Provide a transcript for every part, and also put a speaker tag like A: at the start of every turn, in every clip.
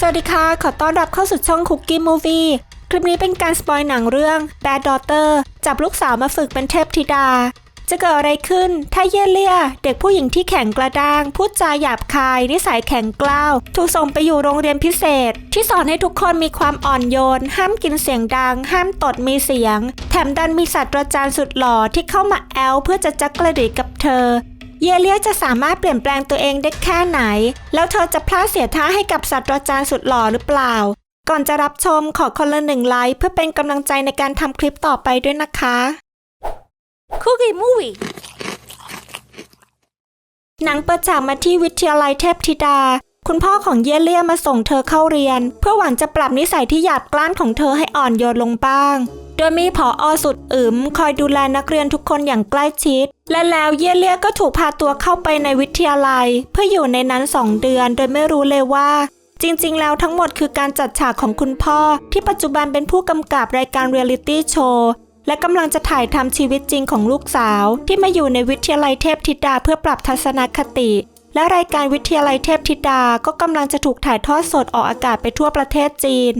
A: สวัสดีค่ะ ขอต้อนรับเข้าสู่ช่อง Cookie Movie คลิปนี้เป็นการสปอยหนังเรื่อง Bad Daughter จับลูกสาวมาฝึกเป็นเทพธิดา จะเกิดอะไรขึ้น ถ้าเยเลีย เด็กผู้หญิงที่แข็งกระด้าง พูดจาหยาบคาย นิสัยแข็งกล้าว ถูกส่งไปอยู่โรงเรียนพิเศษ ที่สอนให้ทุกคนมีความอ่อนโยน ห้ามกินเสียงดัง ห้ามตดมีเสียง แถมดันมีศาสตราจารย์สุดหล่อที่เข้ามาแอลเพื่อจะจักกระดิกกับเธอ เยเลียจะสามารถเปลี่ยนแปลงตัวเองได้แค่ไหน แล้วเธอจะพลาดเสียท่าให้กับศาสตราจารย์สุดหล่อหรือเปล่า ก่อนจะรับชมขอคนละหนึ่งไลค์เพื่อเป็นกำลังใจในการทำคลิปต่อไปด้วยนะคะคุกกี้มูวี่หนังเปิดฉากมาที่วิทยาลัยเทพธิดา คุณพ่อของเยเลียมาส่งเธอเข้าเรียน เพื่อหวังจะปรับนิสัยที่หยาบกร้านของเธอให้อ่อนโยนลงบ้าง โดยมีผออสุดอึมคอยดูแลนักเรียนทุกคนอย่างใกล้ชิด และแล้วเยเลียก็ถูกพาตัวเข้าไปในวิทยาลัย เพื่ออยู่ในนั้นสองเดือน โดยไม่รู้เลยว่า จริงๆ แล้วทั้งหมดคือการจัดฉากของคุณพ่อ ที่ปัจจุบันเป็นผู้กำกับรายการเรียลิตี้โชว์และกำลังจะถ่ายทำชีวิตจริงของลูกสาว ที่มาอยู่ในวิทยาลัยเทพธิดาเพื่อปรับทัศนคติ และรายการวิทยาลัยเทพธิดาก็กำลังจะถูกถ่ายทอดสดออกอากาศไปทั่วประเทศจีน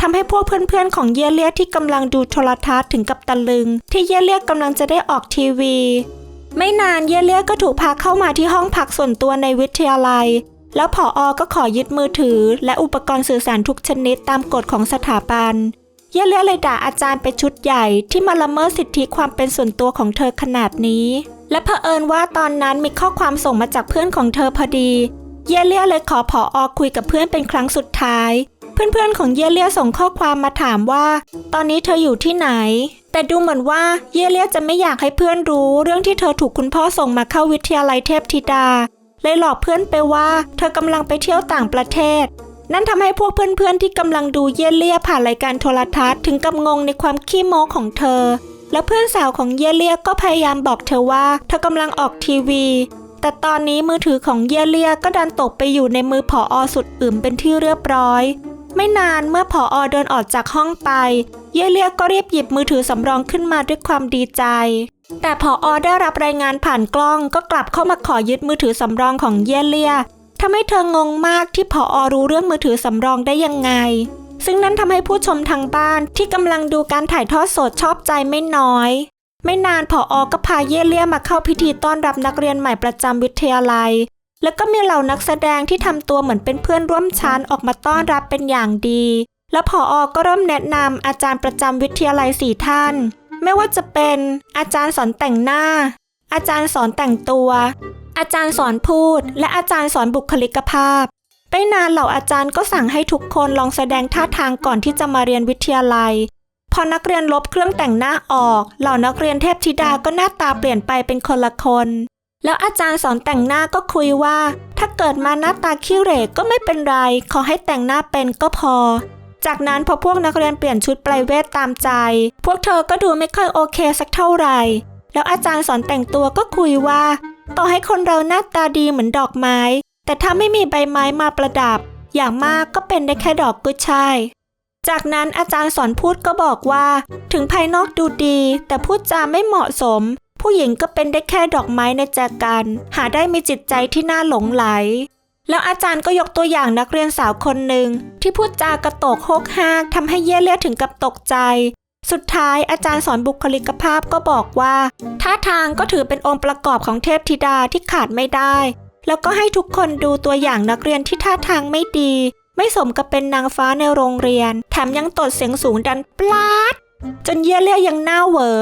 A: ทำให้พวกเพื่อนๆของเยเลียที่กำลังดูโทรทัศน์ถึงกับตะลึง ที่เยเลียกำลังจะได้ออกทีวี ไม่นานเยเลียก็ถูกพาเข้ามาที่ห้องพักส่วนตัวในวิทยาลัย แล้วผออก็ขอยึดมือถือ และอุปกรณ์สื่อสารทุกชนิดตามกฎของสถาบันเยเลียเลยด่าอาจารย์ไปชุดใหญ่ที่มาละเมิดสิทธิความเป็นส่วนตัวของเธอขนาดนี้ และเผอิญว่าตอนนั้นมีข้อความส่งมาจากเพื่อนของเธอพอดี เยเลียเลยขอผออคุยกับเพื่อนเป็นครั้งสุดท้าย เพื่อนๆของเยเลียส่งข้อความมาถามว่า ตอนนี้เธออยู่ที่ไหน แต่ดูเหมือนว่าเยเลียจะไม่อยากให้เพื่อนรู้ เรื่องที่เธอถูกคุณพ่อส่งมาเข้าวิทยาลัยเทพธิดา เลยหลอกเพื่อนไปว่า เธอกำลังไปเที่ยวต่างประเทศนั่นทำให้พวกเพื่อนๆที่กำลังดูเยเลี่ยผ่านรายการโทรทัศน์ถึงกับงงในความขี้โม้ของเธอ แล้วเพื่อนสาวของเยเลียก็พยายามบอกเธอว่าเธอกำลังออกทีวี แต่ตอนนี้มือถือของเยเลียก็ดันตกไปอยู่ในมือผออสุดอึมเป็นที่เรียบร้อย ไม่นานเมื่อผออเดินออกจากห้องไป เยเลียก็รีบหยิบมือถือสำรองขึ้นมาด้วยความดีใจ แต่ผออได้รับรายงานผ่านกล้องก็กลับเข้ามาขอยึดมือถือสำรองของเยเลียทำให้เธองงมากที่ผออรู้เรื่องมือถือสำรองได้ยังไง ซึ่งนั่นทำให้ผู้ชมทางบ้านที่กำลังดูการถ่ายทอดสดชอบใจไม่น้อย ไม่นานผออก็พาเย่เลี่ยมาเข้าพิธีต้อนรับนักเรียนใหม่ประจำวิทยาลัย แล้วก็มีเหล่านักแสดงที่ทำตัวเหมือนเป็นเพื่อนร่วมชั้นออกมาต้อนรับเป็นอย่างดี แล้วผออก็เริ่มแนะนำอาจารย์ประจำวิทยาลัยสี่ท่าน ไม่ว่าจะเป็น อาจารย์สอนแต่งหน้า อาจารย์สอนแต่งตัว อาจารย์สอนพูด และอาจารย์สอนบุคลิกภาพ ไม่นานเหล่าอาจารย์ก็สั่งให้ทุกคนลองแสดงท่าทางก่อนที่จะมาเรียนวิทยาลัย พอนักเรียนลบเครื่องแต่งหน้าออก เหล่านักเรียนเทพธิดาก็หน้าตาเปลี่ยนไปเป็นคนละคน แล้วอาจารย์สอนแต่งหน้าก็คุยว่า ถ้าเกิดมาหน้าตาขี้เหร่ก็ไม่เป็นไร ขอให้แต่งหน้าเป็นก็พอ จากนั้นพอพวกนักเรียนเปลี่ยนชุดปลายเวทตามใจ พวกเธอก็ดูไม่ค่อยโอเคสักเท่าไหร่ แล้วอาจารย์สอนแต่งตัวก็คุยว่าต่อให้คนเราหน้าตาดีเหมือนดอกไม้ แต่ถ้าไม่มีใบไม้มาประดับ อย่างมากก็เป็นได้แค่ดอกกุช่าย จากนั้นอาจารย์สอนพูดก็บอกว่า ถึงภายนอกดูดี แต่พูดจาไม่เหมาะสม ผู้หญิงก็เป็นได้แค่ดอกไม้ในแจกัน หาได้มีจิตใจที่น่าหลงไหล แล้วอาจารย์ก็ยกตัวอย่างนักเรียนสาวคนหนึ่ง ที่พูดจากระโตกโฮกฮากทำให้เย่เลียถึงกับตกใจสุดท้ายอาจารย์สอนบุคลิกภาพก็บอกว่าท่าทางก็ถือเป็นองค์ประกอบของเทพธิดาที่ขาดไม่ได้ แล้วก็ให้ทุกคนดูตัวอย่างนักเรียนที่ท่าทางไม่ดี ไม่สมกับเป็นนางฟ้าในโรงเรียน แถมยังตดเสียงสูงดันปลาด จนเยี่ยเลี่ยยังหน้าเหวอ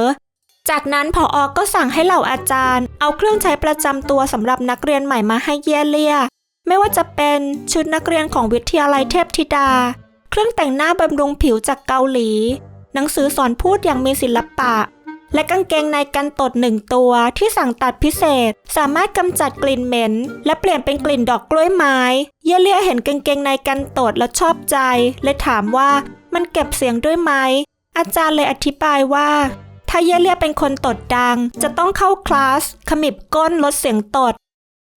A: จากนั้นผออก็สั่งให้เหล่าอาจารย์ เอาเครื่องใช้ประจำตัวสำหรับนักเรียนใหม่มาให้เยี่ยเลี่ย ไม่ว่าจะเป็นชุดนักเรียนของวิทยาลัยเทพธิดา เครื่องแต่งหน้าบำรุงผิวจากเกาหลี หนังสือสอนพูดอย่างมีศิลปะ และกางเกงในกันตดหนึ่งตัวที่สั่งตัดพิเศษ สามารถกำจัดกลิ่นเหม็น และเปลี่ยนเป็นกลิ่นดอกกล้วยไม้เยเลียเห็นกางเกงในกันตดแล้วชอบใจเลยถามว่ามันเก็บเสียงด้วยไหมอาจารย์เลยอธิบายว่า ถ้าเยเลียเป็นคนตดดัง จะต้องเข้าคลาสขมิบก้นลดเสียงตด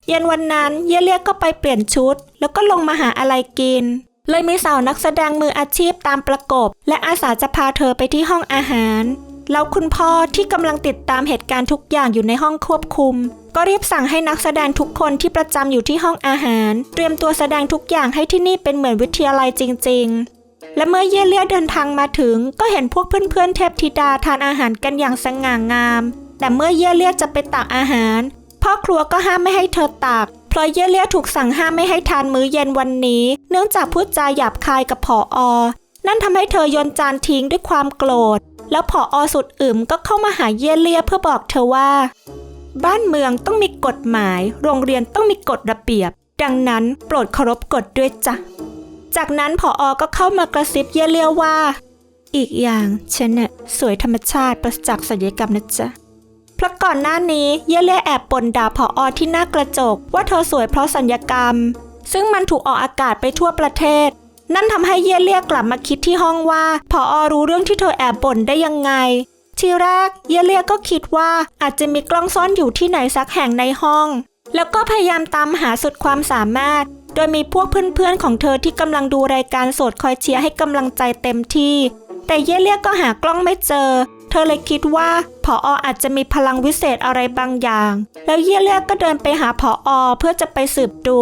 A: เย็นวันนั้นเยเลียก็ไปเปลี่ยนชุด แล้วก็ลงมาหาอะไรกินเลยมีสาวนักแสดงมืออาชีพตามประกบ และอาสาจะพาเธอไปที่ห้องอาหาร แล้วคุณพ่อที่กำลังติดตามเหตุการณ์ทุกอย่างอยู่ในห้องควบคุม ก็รีบสั่งให้นักแสดงทุกคนที่ประจำอยู่ที่ห้องอาหาร เตรียมตัวแสดงทุกอย่างให้ที่นี่เป็นเหมือนวิทยาลัยจริง ๆ และเมื่อเยเลียเดินทางมาถึง ก็เห็นพวกเพื่อนๆเทพธิดาทานอาหารกันอย่างสง่างาม แต่เมื่อเยเลียจะไปตักอาหาร พ่อครัวก็ห้ามไม่ให้เธอตักเพราะเยเลียถูกสั่งห้ามไม่ให้ทานมื้อเย็นวันนี้ เนื่องจากพูดจาหยาบคายกับผออนั่นทำให้เธอโยนจานทิ้งด้วยความโกรธ แล้วผออสุดอึมก็เข้ามาหาเยเลียเพื่อบอกเธอว่า บ้านเมืองต้องมีกฎหมาย โรงเรียนต้องมีกฎระเบียบ ดังนั้นโปรดเคารพกฎด้วยจ้ะ จากนั้นผออก็เข้ามากระซิบเยเลียว่า อีกอย่างฉันน่ะสวยธรรมชาติประจักษ์ศัลยกรรมนะจ๊ะเพราะก่อนหน้านี้เยเลียแอบปนด่าผออที่หน้ากระจก ว่าเธอสวยเพราะสัญญกรรม ซึ่งมันถูกออกอากาศไปทั่วประเทศ นั่นทำให้เยเลียกลับมาคิดที่ห้องว่าผออรู้เรื่องที่เธอแอบบ่นได้ยังไง ทีแรกเยเลียก็คิดว่าอาจจะมีกล้องซ่อนอยู่ที่ไหนสักแห่งในห้อง แล้วก็พยายามตามหาสุดความสามารถ โดยมีพวกเพื่อนๆของเธอที่กำลังดูรายการสดคอยเชียร์ให้กำลังใจเต็มที่ แต่เยเลียก็หากล้องไม่เจอ เธอเลยคิดว่าผอออาจจะมีพลังวิเศษอะไรบางอย่าง แล้วเยเลียก็เดินไปหาผออเพื่อจะไปสืบดู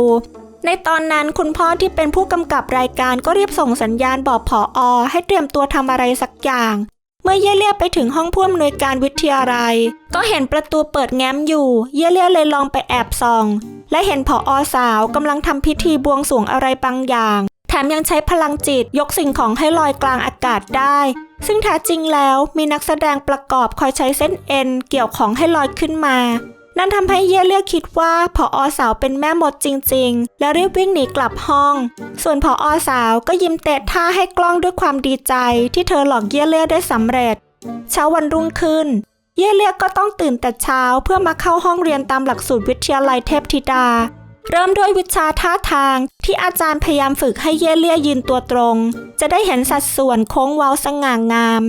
A: ในตอนนั้นคุณพ่อที่เป็นผู้กำกับรายการก็รีบส่งสัญญาณบอกผออให้เตรียมตัวทำอะไรสักอย่าง เมื่อเย่เลียไปถึงห้องผู้อำนวยการวิทยาลัย ก็เห็นประตูเปิดแง้มอยู่ เย่เลียเลยลองไปแอบส่อง และเห็นผออสาวกำลังทำพิธีบวงสรวงอะไรบางอย่าง แถมยังใช้พลังจิตยกสิ่งของให้ลอยกลางอากาศได้ ซึ่งแท้จริงแล้วมีนักแสดงประกอบคอยใช้เส้นเอ็นเกี่ยวของให้ลอยขึ้นมา นั่นทำให้เย่เลียคิดว่าผออสาวเป็นแม่มดจริง ๆ และรีบวิ่งหนีกลับห้อง ส่วนผออสาวก็ยิ้มเตะท่าให้กล้องด้วยความดีใจที่เธอหลอกเย่เลียได้สำเร็จ เช้าวันรุ่งขึ้น เย่เลียก็ต้องตื่นแต่เช้าเพื่อมาเข้าห้องเรียนตามหลักสูตรวิทยาลัยเทพธิดา เริ่มด้วยวิชาท่าทางที่อาจารย์พยายามฝึกให้เย่เลียยืนตัวตรง จะได้เห็นสัดส่วนโค้งเว้าสง่างาม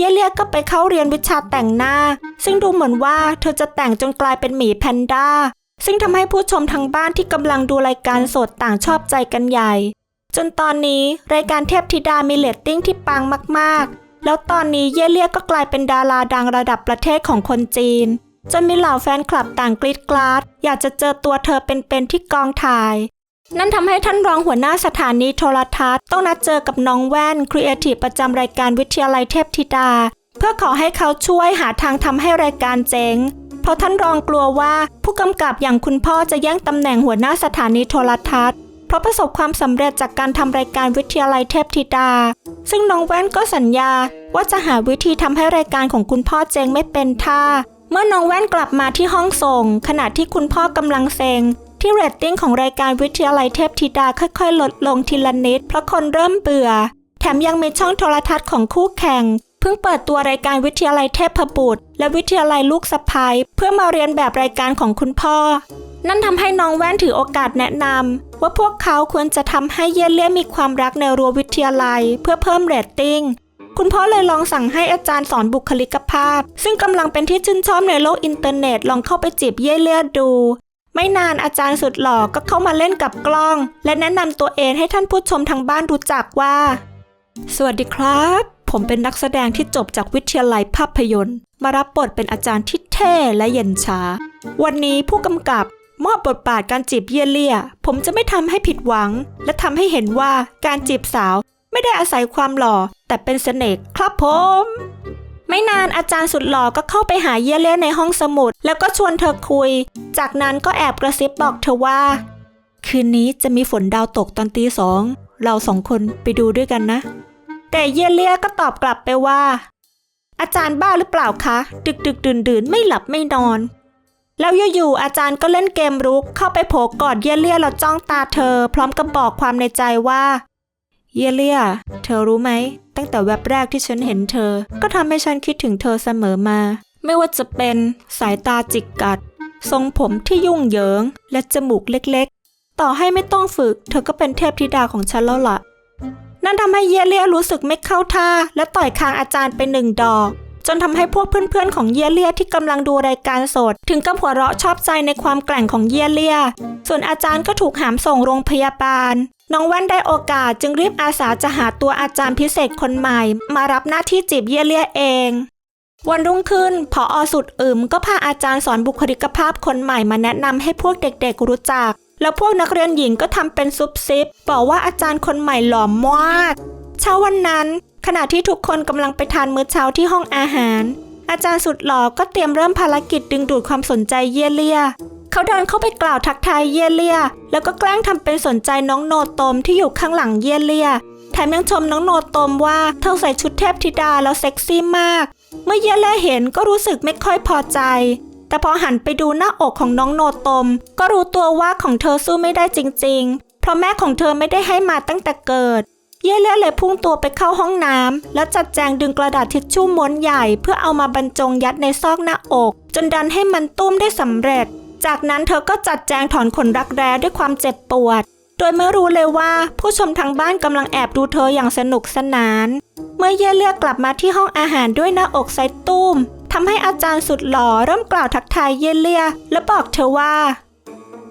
A: เยเลียก็ไปเข้าเรียนวิชาแต่งหน้า ซึ่งดูเหมือนว่าเธอจะแต่งจนกลายเป็นหมีแพนด้า ซึ่งทำให้ผู้ชมทางบ้านที่กำลังดูรายการสดต่างชอบใจกันใหญ่ จนตอนนี้รายการเทพธิดามีเรตติ้งที่ปังมากๆ แล้วตอนนี้เยเลียก็กลายเป็นดาราดังระดับประเทศของคนจีนจนมีเหล่าแฟนคลับต่างกรีดกราด อยากจะเจอตัวเธอเป็นๆที่กองถ่าย นั่นทำให้ท่านรองหัวหน้าสถานีโทรทัศน์ ต้องนัดเจอกับน้องแว่นครีเอทีฟประจำรายการวิทยาลัยเทพธิดา เพื่อขอให้เขาช่วยหาทางทำให้รายการเจ๊ง เพราะท่านรองกลัวว่าผู้กำกับอย่างคุณพ่อจะแย่งตำแหน่งหัวหน้าสถานีโทรทัศน์ เพราะประสบความสำเร็จจากการทำรายการวิทยาลัยเทพธิดา ซึ่งน้องแว่นก็สัญญา ว่าจะหาวิธีทำให้รายการของคุณพ่อเจ๊งไม่เป็นท่าเมื่อน้องแว่นกลับมาที่ห้องส่ง ขณะที่คุณพ่อกำลังเซ็ง ที่เรตติ้งของรายการวิทยาลัยเทพธิดาค่อยๆ ลดลงทีละนิด เพราะคนเริ่มเบื่อ แถมยังมีช่องโทรทัศน์ของคู่แข่ง เพิ่งเปิดตัวรายการวิทยาลัยเทพบุตร และวิทยาลัยลูกสะพ้ายเพื่อมาเรียนแบบรายการของคุณพ่อ นั่นทำให้น้องแว่นถือโอกาสแนะนำว่าพวกเขาควรจะทำให้เย่เลี่ยมีความรักในรั้ววิทยาลัย เพื่อเพิ่มเรตติ้งคุณพ่อเลยลองสั่งให้อาจารย์สอนบุคลิกภาพ ซึ่งกำลังเป็นที่ชื่นชอบในโลกอินเทอร์เน็ตลองเข้าไปจีบเย่เลี่ยดู ไม่นานอาจารย์สุดหล่อก็เข้ามาเล่นกับกล้อง และแนะนำตัวเองให้ท่านผู้ชมทางบ้านรู้จักว่า สวัสดีครับ ผมเป็นนักแสดงที่จบจากวิทยาลัยภาพยนตร์ มารับบทเป็นอาจารย์ที่เท่และเย็นชา วันนี้ผู้กำกับมอบบทบาทการจีบเยี่ยเลี่ย ผมจะไม่ทำให้ผิดหวัง และทำให้เห็นว่าการจีบสาวไม่ได้อาศัยความหล่อ แต่เป็นเสน่ห์ครับผม ไม่นานอาจารย์สุดหล่อก็เข้าไปหาเยเลียในห้องสมุด แล้วก็ชวนเธอคุย จากนั้นก็แอบกระซิบบอกเธอว่า คืนนี้จะมีฝนดาวตกตอนตีสอง เราสองคนไปดูด้วยกันนะ แต่เยเลียก็ตอบกลับไปว่า อาจารย์บ้าหรือเปล่าคะ ดึกดึกดื่นดื่นไม่หลับไม่นอน แล้วอยู่ๆอาจารย์ก็เล่นเกมรุกเข้าไปโผล่กอดเยเลียแล้วจ้องตาเธอ พร้อมกับบอกความในใจว่า เยเลีย เธอรู้ไหม ตั้งแต่แวบแรกที่ฉันเห็นเธอ ก็ทำให้ฉันคิดถึงเธอเสมอมา ไม่ว่าจะเป็นสายตาจิกกัด ทรงผมที่ยุ่งเหยิง และจมูกเล็กๆ ต่อให้ไม่ต้องฝึก เธอก็เป็นเทพธิดาของฉันแล้วล่ะ นั่นทำให้เยเลียรู้สึกไม่เข้าท่า และต่อยคางอาจารย์ไปหนึ่งดอก จนทำให้พวกเพื่อนๆของเยเลียที่กำลังดูรายการสด ถึงกับหัวเราะชอบใจในความแกร่งของเยเลีย ส่วนอาจารย์ก็ถูกหามส่งโรงพยาบาลน้องแว่นได้โอกาสจึงรีบอาสาจะหาตัวอาจารย์พิเศษคนใหม่ มารับหน้าที่จีบเยเลียเอง วันรุ่งขึ้นผออสุดอึมก็พาอาจารย์สอนบุคลิกภาพคนใหม่มาแนะนำให้พวกเด็กๆรู้จัก แล้วพวกนักเรียนหญิงก็ทำเป็นซุบซิบบอกว่าอาจารย์คนใหม่หล่อมากเช้าวันนั้น ขณะที่ทุกคนกำลังไปทานมื้อเช้าที่ห้องอาหาร อาจารย์สุดหล่อก็เตรียมเริ่มภารกิจดึงดูดความสนใจเยเลีย เขาเดินเข้าไปกล่าวทักทายเยเลีย แล้วก็แกล้งทำเป็นสนใจน้องโนโตมที่อยู่ข้างหลังเยเลีย แถมยังชมน้องโนโตมว่าเธอใส่ชุดเทพธิดาแล้วเซ็กซี่มาก เมื่อเยเลียเห็นก็รู้สึกไม่ค่อยพอใจ แต่พอหันไปดูหน้าอกของน้องโนโตม ก็รู้ตัวว่าของเธอสู้ไม่ได้จริง ๆ เพราะแม่ของเธอไม่ได้ให้มาตั้งแต่เกิด เย่เล่เลยพุ่งตัวไปเข้าห้องน้ำแล้วจัดแจงดึงกระดาษทิชชู่ม้วนใหญ่เพื่อเอามาบรรจงยัดในซอกหน้าอก จนดันให้มันตุ้มได้สำเร็จ จากนั้นเธอก็จัดแจงถอนขนรักแร้ด้วยความเจ็บปวด โดยไม่รู้เลยว่าผู้ชมทางบ้านกำลังแอบดูเธออย่างสนุกสนาน เมื่อเย่เลี่ยกลับมาที่ห้องอาหารด้วยหน้าอกไซตุ้มทำให้อาจารย์สุดหล่อเริ่มกล่าวทักทายเย่เลี่ยและบอกเธอว่า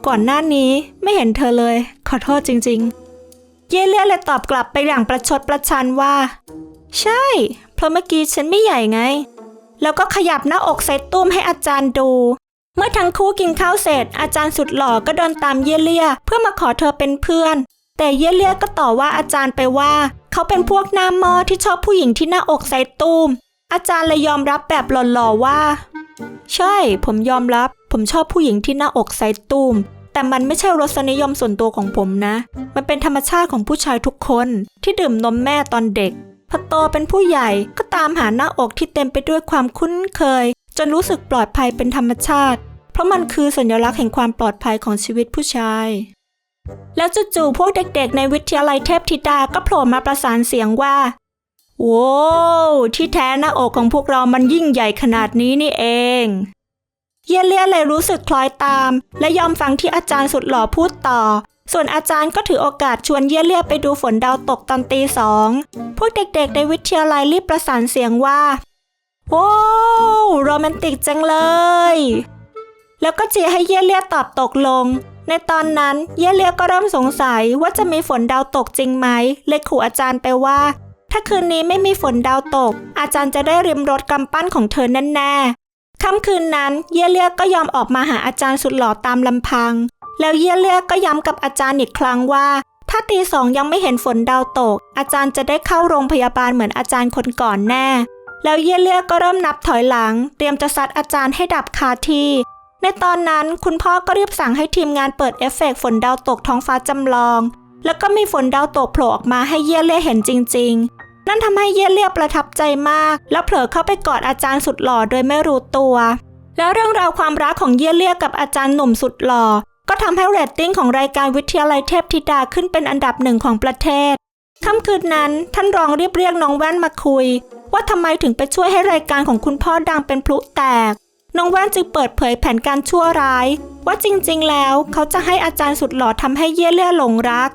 A: ก่อนหน้านี้ไม่เห็นเธอเลย ขอโทษจริง ๆ เย่เลี่ยเลยตอบกลับไปอย่างประชดประชันว่า ใช่ เพราะเมื่อกี้ฉันไม่ใหญ่ไง แล้วก็ขยับหน้าอกใส่ตุ้มให้อาจารย์ดู เมื่อทั้งคู่กินข้าวเสร็จ อาจารย์สุดหล่อก็เดินตามเยเลียเพื่อมาขอเธอเป็นเพื่อน แต่เยเลียก็ต่อว่าอาจารย์ไปว่า เขาเป็นพวกหน้ามอที่ชอบผู้หญิงที่หน้าอกใส่ตุ้ม อาจารย์เลยยอมรับแบบหล่อๆว่า ใช่ ผมยอมรับ ผมชอบผู้หญิงที่หน้าอกใส่ตุ้ม แต่มันไม่ใช่รสนิยมส่วนตัวของผมนะ มันเป็นธรรมชาติของผู้ชายทุกคนที่ดื่มนมแม่ตอนเด็ก พอโตเป็นผู้ใหญ่ก็ตามหาหน้าอกที่เต็มไปด้วยความคุ้นเคย จนรู้สึกปลอดภัยเป็นธรรมชาติ เพราะมันคือสัญลักษณ์แห่งความปลอดภัยของชีวิตผู้ชายแล้วจู่ๆพวกเด็กๆ ในวิทยาลัยเทพธิดาก็โผล่มาประสานเสียงว่าโว้ที่แท้หน้าอกของพวกเรามันยิ่งใหญ่ขนาดนี้นี่เอง เยเลียเลยรู้สึกคล้อยตาม และยอมฟังที่อาจารย์สุดหล่อพูดต่อ ส่วนอาจารย์ก็ถือโอกาสชวนเยเลียไปดูฝนดาวตกตอนตีสอง พวกเด็กๆในวิทยาลัยรีบประสานเสียงว่า โว้วโรแมนติกจังเลย แล้วก็เชียให้เยเลียตอบตกลง ในตอนนั้นเยเลียก็เริ่มสงสัยว่าจะมีฝนดาวตกจริงไหม เลยขู่อาจารย์ไปว่า ถ้าคืนนี้ไม่มีฝนดาวตก อาจารย์จะได้ริมรถกำปั้นของเธอแน่ๆ ค่ำคืนนั้นเยเลียก็ยอมออกมาหาอาจารย์สุดหล่อตามลำพัง แล้วเยเลียก็ย้ำกับอาจารย์อีกครั้งว่า ถ้าตีสองยังไม่เห็นฝนดาวตก อาจารย์จะได้เข้าโรงพยาบาลเหมือนอาจารย์คนก่อนแน่ แล้วเยเลียก็เริ่มนับถอยหลัง เตรียมจะซัดอาจารย์ให้ดับคาที่ ในตอนนั้นคุณพ่อก็รีบสั่งให้ทีมงานเปิดเอฟเฟกต์ฝนดาวตกท้องฟ้าจำลอง แล้วก็มีฝนดาวตกโผล่ออกมาให้เยเลียเห็นจริง ๆ นั่นทำให้เยเลียประทับใจมาก แล้วเผลอเข้าไปกอดอาจารย์สุดหล่อโดยไม่รู้ตัว แล้วเรื่องราวความรักของเยเลียกับอาจารย์หนุ่มสุดหล่อก็ทำให้เรตติ้งของรายการวิทยาลัยเทพธิดาขึ้นเป็นอันดับหนึ่งของประเทศค่ำคืนนั้นท่านรองเรียบเรียกน้องแว่นมาคุย ว่าทำไมถึงไปช่วยให้รายการของคุณพ่อดังเป็นพลุแตก น้องแว่นจึงเปิดเผยแผนการชั่วร้าย ว่าจริงๆ แล้วเขาจะให้อาจารย์สุดหล่อทำให้เย่เลี่ยหลงรัก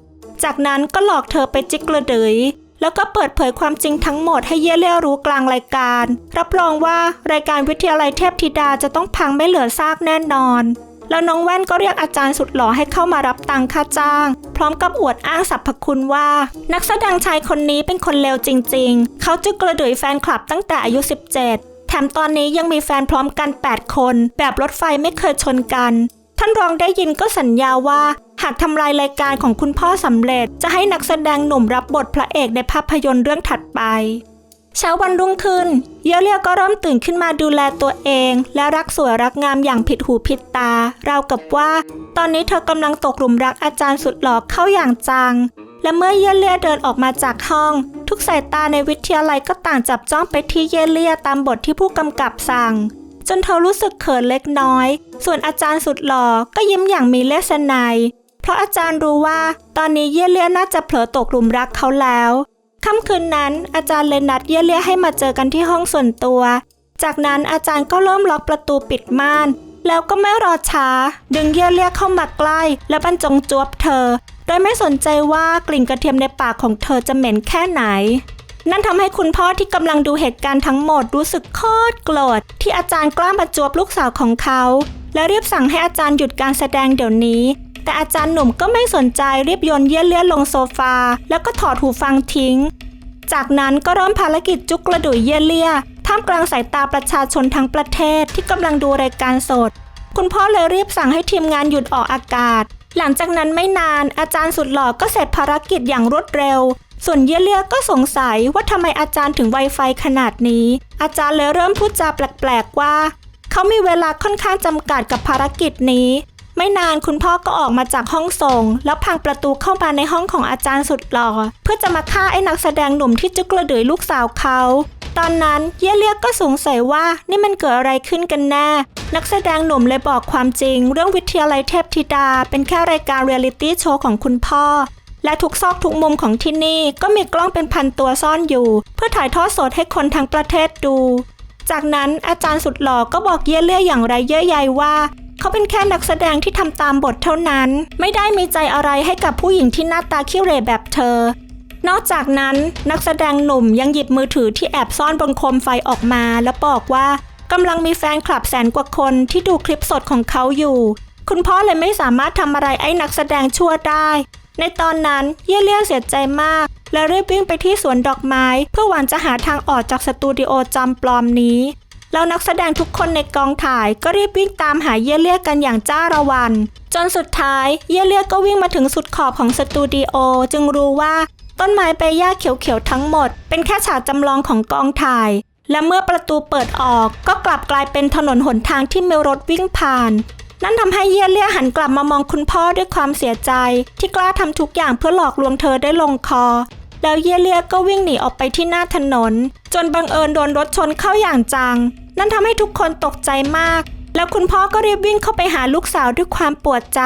A: จากนั้นก็หลอกเธอไปจิกกระเดย แล้วก็เปิดเผยความจริงทั้งหมดให้เย่เลี่ยรู้กลางรายการ รับรองว่ารายการวิทยาลัยเทพธิดาจะต้องพังไม่เหลือซากแน่นอน แล้วน้องแว่นก็เรียกอาจารย์สุดหล่อให้เข้ามารับตังค่าจ้าง พร้อมกับอวดอ้างสรรพคุณว่า นักแสดงชายคนนี้เป็นคนเลวจริง ๆ เขาจึงกระดุยแฟนคลับตั้งแต่อายุ 17 แถมตอนนี้ยังมีแฟนพร้อมกัน 8 คน แบบรถไฟไม่เคยชนกันท่านรองได้ยินก็สัญญาว่า หากทำลายรายการของคุณพ่อสำเร็จ จะให้นักแสดงหนุ่มรับบทพระเอกในภาพยนตร์เรื่องถัดไป เช้าวันรุ่งขึ้น เยเลียก็เริ่มตื่นขึ้นมาดูแลตัวเอง และรักสวยรักงามอย่างผิดหูผิดตา ราวกับว่า ตอนนี้เธอกำลังตกหลุมรักอาจารย์สุดหล่อเข้าอย่างจัง และเมื่อเยเลียเดินออกมาจากห้อง ทุกสายตาในวิทยาลัยก็ต่างจับจ้องไปที่เยเลียตามบทที่ผู้กำกับสั่งจนเธอรู้สึกเขินเล็กน้อย ส่วนอาจารย์สุดหล่อก็ยิ้มอย่างมีเลสไนย เพราะอาจารย์รู้ว่า ตอนนี้เยเลียน่าจะเผลอตกหลุมรักเขาแล้วค่ำคืนนั้นอาจารย์เลยนัดเยเลียให้มาเจอกันที่ห้องส่วนตัว จากนั้นอาจารย์ก็เริ่มล็อกประตูปิดม่าน แล้วก็ไม่รอช้า ดึงเยเลียเข้ามาใกล้ และบรรจงจวบเธอ โดยไม่สนใจว่ากลิ่นกระเทียมในปากของเธอจะเหม็นแค่ไหน นั่นทำให้คุณพ่อที่กำลังดูเหตุการณ์ทั้งหมดรู้สึกโคตรโกรธที่อาจารย์กล้ามาจวบลูกสาวของเขา และรีบสั่งให้อาจารย์หยุดการแสดงเดี๋ยวนี้ แต่อาจารย์หนุ่มก็ไม่สนใจรีบโยนเยี่ยเลียนลงโซฟา แล้วก็ถอดหูฟังทิ้ง จากนั้นก็เริ่มภารกิจจุกกระดุยเยเลี่ยทท่ามกลางสายตาประชาชนทั้งประเทศที่กำลังดูรายการสด คุณพ่อเลยรีบสั่งให้ทีมงานหยุดออกอากาศ หลังจากนั้นไม่นานอาจารย์สุดหล่อก็เสร็จภารกิจอย่างรวดเร็ว ส่วนเยเลียก็สงสัยว่าทำไมอาจารย์ถึงไวไฟขนาดนี้ อาจารย์เลยเริ่มพูดจาแปลกๆว่า เขามีเวลาค่อนข้างจำกัดกับภารกิจนี้ ไม่นานคุณพ่อก็ออกมาจากห้องส่ง แล้วพังประตูเข้ามาในห้องของอาจารย์สุดหล่อ เพื่อจะมาฆ่าไอ้นักแสดงหนุ่มที่จะกระดือยลูกสาวเขา ตอนนั้นเยเลียก็สงสัยว่านี่มันเกิดอะไรขึ้นกันแน่ นักแสดงหนุ่มเลยบอกความจริง เรื่องวิทยาลัยเทพธิดา เป็นแค่รายการเรียลิตี้โชว์ของคุณพ่อและทุกซอกทุกมุมของที่นี่ก็มีกล้องเป็นพันตัวซ่อนอยู่ เพื่อถ่ายทอดสดให้คนทั้งประเทศดู จากนั้นอาจารย์สุดหล่อก็บอกเย่เลี่ยอย่างไรเย่ใยว่า เขาเป็นแค่นักแสดงที่ทำตามบทเท่านั้น ไม่ได้มีใจอะไรให้กับผู้หญิงที่หน้าตาขี้เหร่แบบเธอ นอกจากนั้นนักแสดงหนุ่มยังหยิบมือถือที่แอบซ่อนบนโคมไฟออกมาแล้วบอกว่ากำลังมีแฟนคลับแสนกว่าคนที่ดูคลิปสดของเขาอยู่ คุณพ่อเลยไม่สามารถทำอะไรไอ้นักแสดงชั่วได้ ในตอนนั้นเย่เลี่ยเสียใจมาก และรีบวิ่งไปที่สวนดอกไม้ เพื่อหวังจะหาทางออกจากสตูดิโอจำปลอมนี้ แล้วนักแสดงทุกคนในกองถ่ายก็รีบวิ่งตามหาเย่เลี่ยกันอย่างจ้าระวัน จนสุดท้ายเย่เลี่ยก็วิ่งมาถึงสุดขอบของสตูดิโอจึงรู้ว่าต้นไม้ใบหญ้าเขียวๆทั้งหมด เป็นแค่ฉากจำลองของกองถ่าย และเมื่อประตูเปิดออกก็กลับกลายเป็นถนนหนทางที่มีรถวิ่งผ่านนั่นทำให้เยี่ยเลี่ยหันกลับมามองคุณพ่อด้วยความเสียใจ ที่กล้าทำทุกอย่างเพื่อหลอกลวงเธอได้ลงคอ แล้วเยี่ยเลี่ยก็วิ่งหนีออกไปที่หน้าถนน จนบังเอิญโดนรถชนเข้าอย่างจัง นั่นทำให้ทุกคนตกใจมาก แล้วคุณพ่อก็รีบวิ่งเข้าไปหาลูกสาวด้วยความปวดใจ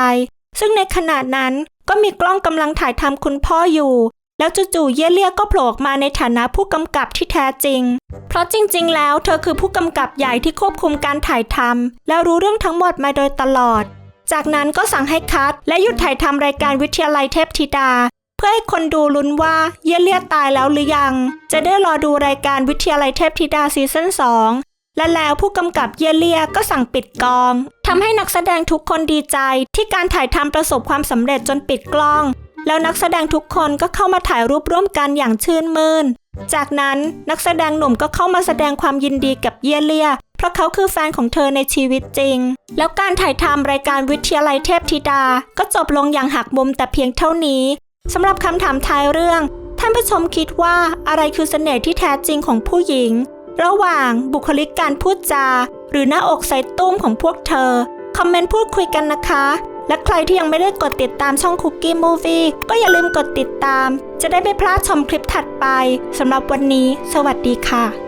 A: ซึ่งในขณะนั้นก็มีกล้องกำลังถ่ายทำคุณพ่ออยู่ แล้วจู่ๆเย่เลี่ยก็โผล่ออกมาในฐานะผู้กำกับที่แท้จริง เพราะจริงๆ แล้วเธอคือผู้กำกับใหญ่ที่ควบคุมการถ่ายทำแล้วรู้เรื่องทั้งหมดมาโดยตลอด จากนั้นก็สั่งให้คัด และหยุดถ่ายทำรายการวิทยาลัยเทพธิดา เพื่อให้คนดูลุ้นว่าเย่เลี่ยตายแล้วหรือยัง จะได้รอดูรายการวิทยาลัยเทพธิดาซีซั่น2 และแล้วผู้กำกับเยเลียก็สั่งปิดกองทำให้นักแสดงทุกคนดีใจที่การถ่ายทำประสบความสำเร็จจนปิดกล้อง แล้วนักแสดงทุกคนก็เข้ามาถ่ายรูปร่วมกันอย่างชื่นมื่น จากนั้นนักแสดงหนุ่มก็เข้ามาแสดงความยินดีกับเยเลีย เพราะเขาคือแฟนของเธอในชีวิตจริง แล้วการถ่ายทำรายการวิทยาลัยเทพธิดา ก็จบลงอย่างหักมุมแต่เพียงเท่านี้สำหรับคำถามท้ายเรื่อง ท่านผู้ชมคิดว่าอะไรคือเสน่ห์ที่แท้จริงของผู้หญิง ระหว่างบุคลิกการพูดจา หรือหน้าอกใส่ตุ้มของพวกเธอ คอมเมนต์พูดคุยกันนะคะ และใครที่ยังไม่ได้กดติดตามช่องคุกกี้มูฟี่ก็อย่าลืมกดติดตาม จะได้ไม่พลาดชมคลิปถัดไปสำหรับวันนี้ สวัสดีค่ะ